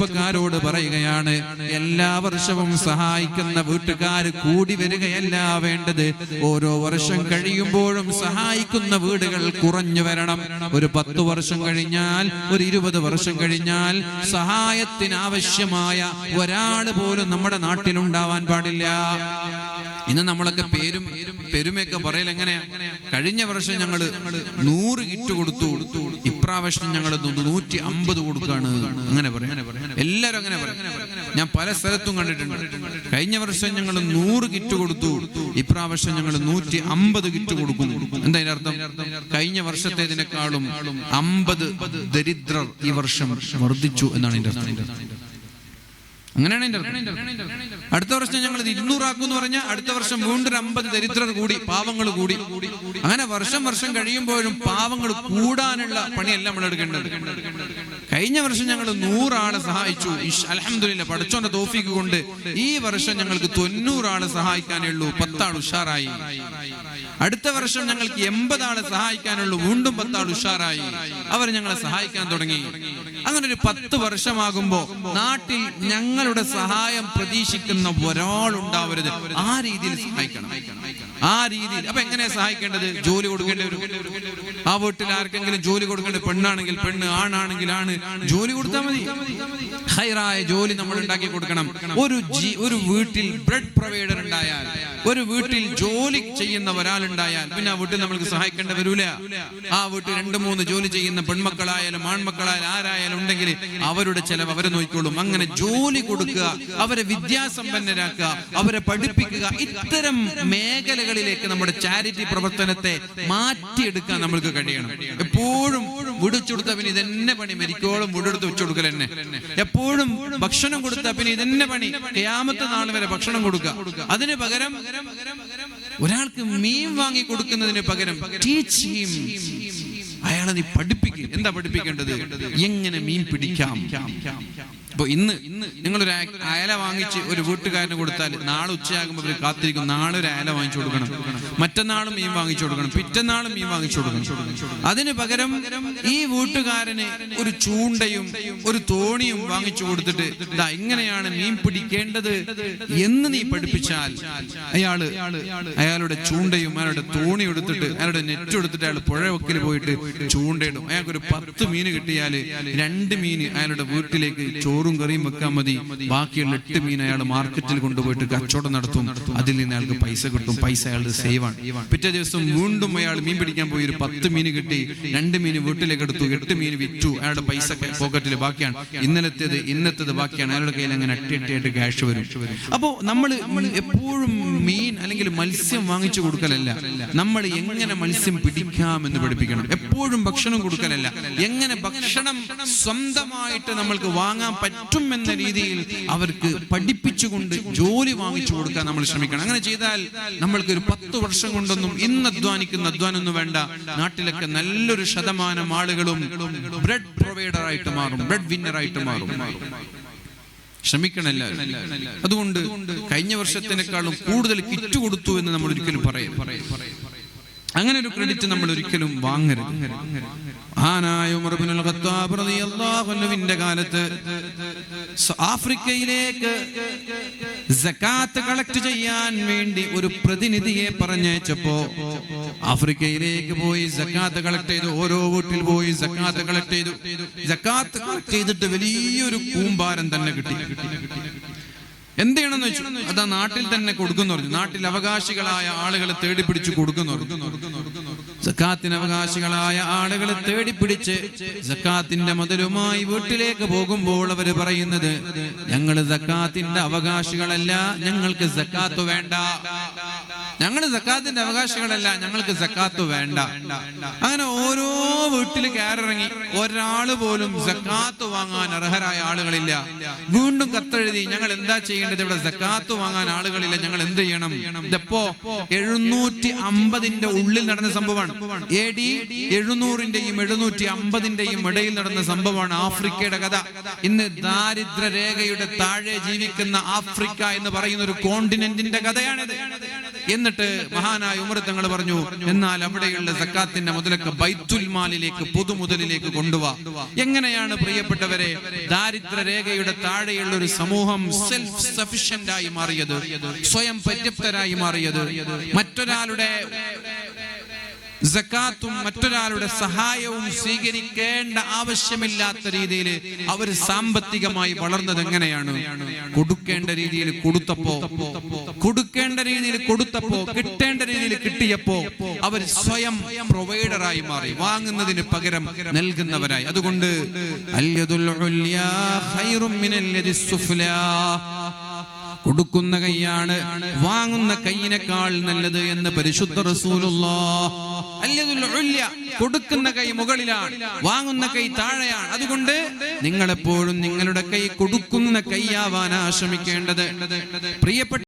ചെറുപ്പക്കാരോട് പറയുകയാണ് എല്ലാ വർഷവും സഹായിക്കുന്ന വീട്ടുകാർ കൂടി വരികയല്ല വേണ്ടത്. ഓരോ വർഷം കഴിയുമ്പോഴും സഹായിക്കുന്ന വീടുകൾ കുറഞ്ഞു വരണം. ഒരു പത്ത് വർഷം കഴിഞ്ഞാൽ ഒരു ഇരുപത് വർഷം കഴിഞ്ഞാൽ സഹായത്തിനാവശ്യമായ ഒരാൾ പോലും നമ്മുടെ നാട്ടിലുണ്ടാവാൻ പാടില്ല. ഇന്ന് നമ്മളൊക്കെ പേരും പെരുമയൊക്കെ പറയൽ എങ്ങനെയാ? കഴിഞ്ഞ വർഷം ഞങ്ങൾ നൂറ് കിറ്റ് കൊടുത്തു. ഇപ്രാവശ്യം ഞങ്ങൾ നൂറ്റി അമ്പത് കൊടുക്കാണ്. അങ്ങനെ പറയാം. എല്ലാരും അങ്ങനെ പറയും. ഞാൻ പല സ്ഥലത്തും കണ്ടിട്ടുണ്ട്. കഴിഞ്ഞ വർഷം ഞങ്ങൾ നൂറ് കിറ്റ് കൊടുത്തു. ഇപ്രാവശ്യം ഞങ്ങൾ നൂറ്റി അമ്പത് കിറ്റ് കൊടുക്കും എന്താ അർത്ഥം? കഴിഞ്ഞ വർഷത്തേതിനേക്കാളും അമ്പത് ദരിദ്രർ ഈ വർഷം വർദ്ധിച്ചു എന്നാണ് എന്റെ അർത്ഥം. അങ്ങനെയാണ് അടുത്ത വർഷം ഞങ്ങൾ ഇരുന്നൂറാക്കും എന്ന് പറഞ്ഞാൽ അടുത്ത വർഷം വീണ്ടും അമ്പത് ദരിദ്രർ കൂടി പാവങ്ങൾ കൂടി. അങ്ങനെ വർഷം വർഷം കഴിയുമ്പോഴും പാവങ്ങൾ കൂടാനുള്ള പണിയല്ല നമ്മൾ എടുക്കേണ്ടത്. കഴിഞ്ഞ വർഷം ഞങ്ങൾ നൂറാളെ സഹായിച്ചു. അലഹമില്ല പഠിച്ചോന്റെ തോഫിക്ക് കൊണ്ട് ഈ വർഷം ഞങ്ങൾക്ക് തൊണ്ണൂറാളെ സഹായിക്കാനേ ഉള്ളൂ പത്താൾ ഉഷാറായി. അടുത്ത വർഷം ഞങ്ങൾക്ക് എൺപത് ആളെ സഹായിക്കാനുള്ളൂ വീണ്ടും പത്താൾ ഉഷാറായി. അവർ ഞങ്ങളെ സഹായിക്കാൻ തുടങ്ങി. അങ്ങനെ ഒരു പത്ത് വർഷമാകുമ്പോ നാട്ടിൽ ഞങ്ങളുടെ സഹായം പ്രതീക്ഷിക്കുന്ന ഒരാളുണ്ടാവരുത് ആ രീതിയിൽ സഹായിക്കണം. ആ രീതിയിൽ. അപ്പൊ എങ്ങനെ സഹായിക്കേണ്ടത്? ജോലി കൊടുക്കേണ്ടി വരും. ആ വീട്ടിൽ ആർക്കെങ്കിലും ജോലി കൊടുക്കേണ്ടത് പെണ്ണാണെങ്കിൽ പെണ്ണ് ആണാണെങ്കിൽ ആണ്. ജോലി കൊടുത്താൽ മതി. ഹൈറായ ജോലി നമ്മൾ ഉണ്ടാക്കി കൊടുക്കണം. ഒരു ഒരു വീട്ടിൽ ബ്രെഡ് പ്രൊവൈഡർ ഉണ്ടായാൽ ഒരു വീട്ടിൽ ജോലി ചെയ്യുന്ന ഒരാളുണ്ടായാൽ പിന്നെ ആ വീട്ടിൽ നമ്മൾക്ക് സഹായിക്കേണ്ടി വരൂല. ആ വീട്ടിൽ രണ്ട് മൂന്ന് ജോലി ചെയ്യുന്ന പെൺമക്കളായാലും ആൺമക്കളായാലും ആരായാലും ഉണ്ടെങ്കിൽ അവരുടെ ചെലവ് അവരെ നോക്കിക്കോളും. അങ്ങനെ ജോലി കൊടുക്കുക അവരെ വിദ്യാസമ്പന്നരാക്കുക അവരെ പഠിപ്പിക്കുക ഇത്തരം മേഖലകളിലേക്ക് നമ്മുടെ ചാരിറ്റി പ്രവർത്തനത്തെ മാറ്റിയെടുക്കാൻ നമ്മൾക്ക് കഴിയണം. എപ്പോഴും വിടിച്ചുകൊടുത്ത പിന്നെ ഇതെന്നെ പണി. മരിക്കോളം വിടെടുത്ത് വെച്ചു കൊടുക്കൽ തന്നെ. എപ്പോഴും ഭക്ഷണം കൊടുത്ത പിന്നെ ഇതെന്നെ പണി. ക്യാമത്തെ നാൾ വരെ ഭക്ഷണം കൊടുക്കുക. അതിന് പകരം ഒരാൾക്ക് മീൻ വാങ്ങി കൊടുക്കുന്നതിന് പകരം ടീച്ച് ഹിം അയാളെ നീ പഠിപ്പിക്കും. എന്താ പഠിപ്പിക്കേണ്ടത്? എങ്ങനെ മീൻ പിടിക്കാം? അപ്പൊ ഇന്ന് നിങ്ങളൊരു അയല വാങ്ങിച്ച് ഒരു വീട്ടുകാരന് കൊടുത്താൽ നാളെ ഉച്ചയാകുമ്പോൾ അവർ കാത്തിരിക്കും. നാളെ ഒരു അയല വാങ്ങിച്ചു കൊടുക്കണം. മറ്റന്നാളും മീൻ വാങ്ങിച്ചു കൊടുക്കണം. പിറ്റന്നാളും മീൻ വാങ്ങിച്ചു കൊടുക്കണം. അതിന് പകരം ഈ വീട്ടുകാരന് ഒരു ചൂണ്ടയും ഒരു തോണിയും വാങ്ങിച്ചു കൊടുത്തിട്ട് ഇതാ ഇങ്ങനെയാണ് മീൻ പിടിക്കേണ്ടത് എന്ന് നീ പഠിപ്പിച്ചാൽ അയാൾ അയാളുടെ ചൂണ്ടയും അയാളുടെ തോണി എടുത്തിട്ട് അയാളുടെ നെറ്റ് എടുത്തിട്ട് അയാൾ പുഴ വക്കിൽ പോയിട്ട് ചൂണ്ടയിടും. അയാൾക്ക് ഒരു പത്ത് മീൻ കിട്ടിയാൽ രണ്ട് മീൻ അയാളുടെ വീട്ടിലേക്ക് ചോറും കറിയും വെക്കാൻ മതി. ബാക്കിയുള്ള എട്ട് മീൻ അയാൾ മാർക്കറ്റിൽ കൊണ്ടുപോയിട്ട് കച്ചവടം നടത്തും. അതിൽ നിന്ന് അയാൾക്ക് പൈസ കിട്ടും. പൈസ അയാളുടെ സേവ് ആണ്. പിറ്റേ ദിവസം വീണ്ടും അയാൾ മീൻ പിടിക്കാൻ പോയി. ഒരു പത്ത് മീൻ കിട്ടി. രണ്ട് മീൻ വീട്ടിലേക്ക് എടുത്തു. എട്ട് മീൻ വിറ്റു. അയാളുടെ പൈസ പോക്കറ്റിൽ ബാക്കിയാണ്. ഇന്നലത്തേത് ഇന്നത്തേത് ബാക്കിയാണ്. അയാളുടെ കയ്യിൽ അങ്ങനെ അട്ടിയട്ടിയായിട്ട് ക്യാഷ് വരും. അപ്പോ നമ്മൾ എപ്പോഴും മീൻ അല്ലെങ്കിൽ മത്സ്യം വാങ്ങിച്ചു കൊടുക്കലല്ല. നമ്മൾ എങ്ങനെ മത്സ്യം പിടിക്കാം എന്ന് പഠിപ്പിക്കണം. എപ്പോഴും ഭക്ഷണം കൊടുക്കലല്ല. എങ്ങനെ ഭക്ഷണം സ്വന്തമായിട്ട് നമ്മൾക്ക് വാങ്ങാൻ പറ്റും എന്ന രീതിയിൽ അവർക്ക് പഠിപ്പിച്ചുകൊണ്ട് ജോലി വാങ്ങിച്ചു കൊടുക്കാൻ നമ്മൾ ശ്രമിക്കണം. അങ്ങനെ ചെയ്താൽ നമ്മൾക്ക് ഒരു പത്ത് വർഷം കൊണ്ടൊന്നും ഇന്ന് അധ്വാനിക്കുന്ന അധ്വാനൊന്നും വേണ്ട. നാട്ടിലൊക്കെ നല്ലൊരു ശതമാനം ആളുകളും ബ്രെഡ് പ്രൊവൈഡർ ആയിട്ട് മാറും ബ്രെഡ് വിന്നർ ആയിട്ട് മാറും. ശ്രമിക്കണല്ല അതുകൊണ്ട് കഴിഞ്ഞ വർഷത്തിനേക്കാളും കൂടുതൽ കിറ്റ് കൊടുത്തു എന്ന് നമ്മൾ ഒരിക്കലും പറയും അങ്ങനെ ഒരു ക്രെഡിറ്റ് നമ്മൾ ഒരിക്കലും വാങ്ങരുത് ഖത്താബ് റളിയല്ലാഹു അൻഹുവിന്റെ കാലത്ത് ആഫ്രിക്കയിലേക്ക് സക്കാത്ത് കളക്ട് ചെയ്യാൻ വേണ്ടി ഒരു പ്രതിനിധിയെ പറഞ്ഞയച്ചപ്പോ ആഫ്രിക്കയിലേക്ക് പോയി സക്കാത്ത് കളക്ട് ചെയ്തു ഓരോ വീട്ടിൽ പോയി സക്കാത്ത് കളക്ട് ചെയ്തു. സക്കാത്ത് കളക്ട് ചെയ്തിട്ട് വലിയൊരു കൂമ്പാരം തന്നെ കിട്ടി. എന്ത് ചെയ്യണമെന്ന് വെച്ചു? അതാ നാട്ടിൽ തന്നെ കൊടുക്കുന്നു പറഞ്ഞു. നാട്ടിൽ അവകാശികളായ ആളുകളെ തേടി പിടിച്ച് കൊടുക്കുന്നു സക്കാത്തിന് അവകാശികളായ ആളുകളെ തേടി പിടിച്ച് സക്കാത്തിന്റെ മുതലുമായി വീട്ടിലേക്ക് പോകുമ്പോൾ അവർ പറയുന്നത് ഞങ്ങൾ സക്കാത്തിന്റെ അവകാശികളല്ല ഞങ്ങൾക്ക് സക്കാത്ത് വേണ്ട. ഞങ്ങൾ സക്കാത്തിന്റെ അവകാശികളല്ല ഞങ്ങൾക്ക് സക്കാത്ത് വേണ്ട. അങ്ങനെ ഓരോ വീട്ടിൽ കയറിറങ്ങി ഒരാൾ പോലും സക്കാത്ത് വാങ്ങാൻ അർഹരായ ആളുകളില്ല. വീണ്ടും കത്തെഴുതി ഞങ്ങൾ എന്താ ചെയ്യേണ്ടത്? ഇവിടെ സക്കാത്ത് വാങ്ങാൻ ആളുകളില്ല. ഞങ്ങൾ എന്ത് ചെയ്യണം? ഇതെപ്പോ? എഴുന്നൂറ്റി അമ്പതിന്റെ ഉള്ളിൽ നടന്ന സംഭവമാണ്. എ ഡി എഴുന്നൂറിന്റെയും എഴുന്നൂറ്റി അമ്പതിന്റെയും ഇടയിൽ നടന്ന സംഭവമാണ് ആഫ്രിക്കയുടെ കഥ. ഇന്ന് ദാരിദ്ര്യ രേഖയുടെ താഴെ ജീവിക്കുന്ന ആഫ്രിക്ക എന്ന് പറയുന്ന ഒരു കോണ്ടിനെന്റിന്റെ കഥയാണിത്. എന്നിട്ട് മഹാനായ ഉമർ തങ്ങൾ പറഞ്ഞു എന്നാൽ അവിടെയുള്ള സക്കാത്തിന്റെ മുതലൊക്കെ ബൈത്തുൽ മാലിലേക്ക് പൊതുമുതലിലേക്ക് കൊണ്ടുപോവാ എങ്ങനെയാണ് പ്രിയപ്പെട്ടവരെ ദാരിദ്ര്യ രേഖയുടെ താഴെയുള്ള ഒരു സമൂഹം സെൽഫ് സഫിഷ്യന്റ് ആയി മാറിയത് സ്വയം പര്യാപ്തരായി മാറിയത്? മറ്റൊരാളുടെ സക്കാത്തും മറ്റൊരാളുടെ സഹായവും സ്വീകരിക്കേണ്ട ആവശ്യമില്ലാത്ത രീതിയിൽ അവർ സാമ്പത്തികമായി വളർന്നത് എങ്ങനെയാണ്? കൊടുക്കേണ്ട രീതിയിൽ കൊടുത്തപ്പോ കൊടുക്കേണ്ട രീതിയിൽ കൊടുത്തപ്പോ കിട്ടേണ്ട രീതിയിൽ കിട്ടിയപ്പോ അവർ സ്വയം പ്രൊവൈഡറായി മാറി വാങ്ങുന്നതിന് പകരം നൽകുന്നവരായി. അതുകൊണ്ട് കൊടുക്കുന്ന കൈയാണ് വാങ്ങുന്ന കൈയിനേക്കാൾ നല്ലത് എന്ന് പരിശുദ്ധ റസൂലുള്ള. കൊടുക്കുന്ന കൈ മുകളിലാണ് വാങ്ങുന്ന കൈ താഴെയാണ് അതുകൊണ്ട് നിങ്ങൾ എപ്പോഴും നിങ്ങളുടെ കൈ കൊടുക്കുന്ന കൈയാവാനാ ശ്രമിക്കേണ്ടത് പ്രിയപ്പെട്ട